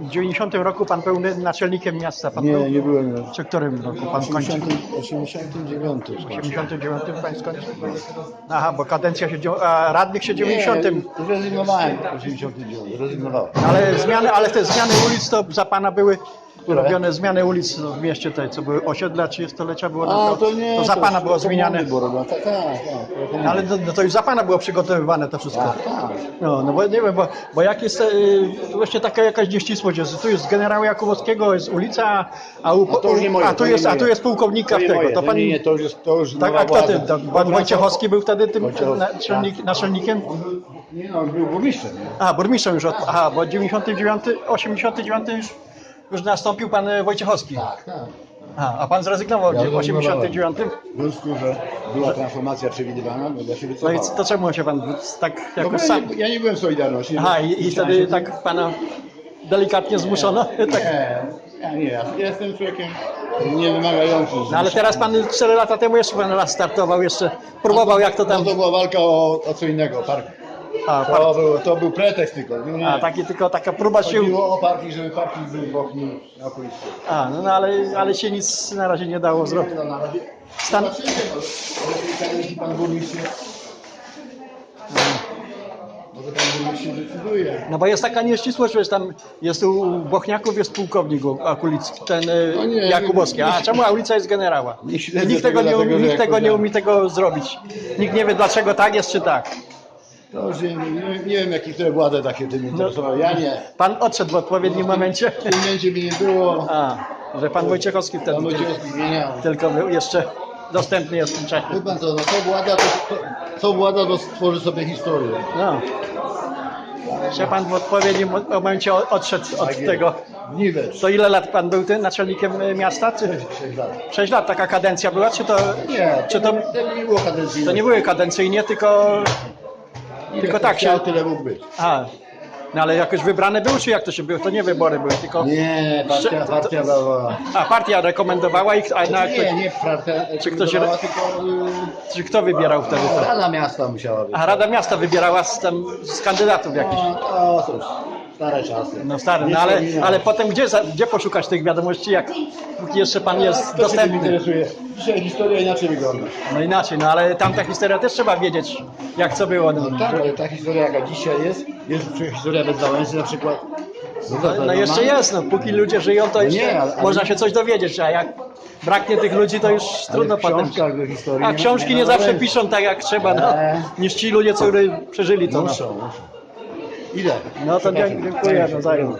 W 90 roku pan był naczelnikiem miasta. Pan Nie, był? nie byłem. Czy którym roku pan W kończył? 80, 89 W 89 pan skończył? Aha, bo kadencja się, a radnych się w 90. Nie, zrezygnowałem w 89. Zrezygnowałem. Ale zmiany, ale te zmiany ulic to za pana były Które? robione zmiany ulic w mieście tej, co były osiedla 30-lecia było A, to nie. to za pana było zmieniane. Było robione. Tak, tak, tak. to. Ale to, no to już za pana było przygotowywane to wszystko. Tak, tak. No, no bo nie wiem, bo, bo jak jest y, właśnie taka jakaś nieścisłość, jest, tu jest generała Jakubowskiego, jest ulica, a, u, A to już nie moje, a tu to jest, a tu jest pułkownika To tego. To pan, nie, nie, to już jest, to już tak, a kto władza. To, pan Wojciechowski był wtedy tym naczelnik, naczelnikiem? Nie no, on był burmistrzem. Nie? A, burmistrzem już, od, aha, bo 99, 89 już, już nastąpił pan e, Wojciechowski. Tak, tak. A, a pan zrezygnował Ja w 89? W związku, że była transformacja przewidywana, no ja się No i wycofałem. to czemu się pan tak No, jako bo ja, sam... nie, ja nie byłem Solidarności. Aha, i, i wtedy tak pana delikatnie zmuszono? Tak. Nie, ja nie, ja jestem człowiekiem niewymagającym. No ale teraz pan 4 lata temu jeszcze pan raz startował, jeszcze próbował jak to tam... No to była walka o, o co innego, o A, To par... był, to był pretekst tylko. Nie, nie. a taki tylko taka próba sił. Chodziło o parki, żeby parki był Bochni na okolicy. A, no, no ale, ale się nic na razie nie dało zrobić. No, na razie. Stan... Kadencji pan burmistrz się... Może pan burmistrz się decyduje. No bo jest taka nieścisłość, że tam jest u Bochniaków jest pułkownik Akulicki, ten e, No nie, Jakubowski. A czemu a ulica jest generała? Nikt tego nie, dlatego, nikt tego nie umie tego zrobić. Nikt nie wie dlaczego tak jest czy tak. To już nie, nie, nie wiem, jakie które władze takie tym interesowały. Ja nie. Pan odszedł w odpowiednim momencie. W tym momencie mi nie było. A, że pan Wojciechowski wtedy Tam tylko, Wojciechowski zmieniał. tylko był jeszcze dostępny jest w tym czasie. Wie pan co, no co władza, to, to, co władza, to stworzy sobie historię. No. Że pan w odpowiednim momencie odszedł od Tak jest. tego. Niwecz. To ile lat pan był tym naczelnikiem e, miasta? Czy 6 lat. 6 lat taka kadencja była? Czy to, Nie, czy to, to nie było kadencji. to nie były kadencyjnie, tylko. Tylko tak się- tyle mógł być. A, no ale jakoś wybrane był, czy jak to się było? To nie wybory były, tylko. Nie, partia, partia dała. A partia rekomendowała ich, a na, Nie, nie partia, Czy ktoś- tylko czy kto wybierał wtedy y, to? Rada Miasta musiała być. A Rada Miasta wybierała z, tam, z kandydatów jakichś. No, o cóż, stare czasy. No stary, no ale, ale potem gdzie, za- gdzie poszukać tych wiadomości, jak póki jeszcze pan jest się tym dostępny? interesuje. Dzisiaj historia inaczej wygląda. No inaczej, no ale tamta historia też trzeba wiedzieć, jak co było. No, No tak, ale ta historia jaka dzisiaj jest, jest historia bez Wałęsy na przykład. No, to- to no jeszcze normalne. jest, no póki ludzie żyją, to No jeszcze nie, ale- ale- można się coś dowiedzieć, a jak braknie tych ludzi, to już Ale trudno w potem. książkach do historii A nie- książki ma nie zawsze Wałęsy. piszą tak jak trzeba, no, Nie. niż ci ludzie, którzy przeżyli to. No, Muszą, muszą. Ile? No to dziękuję, no zajmę.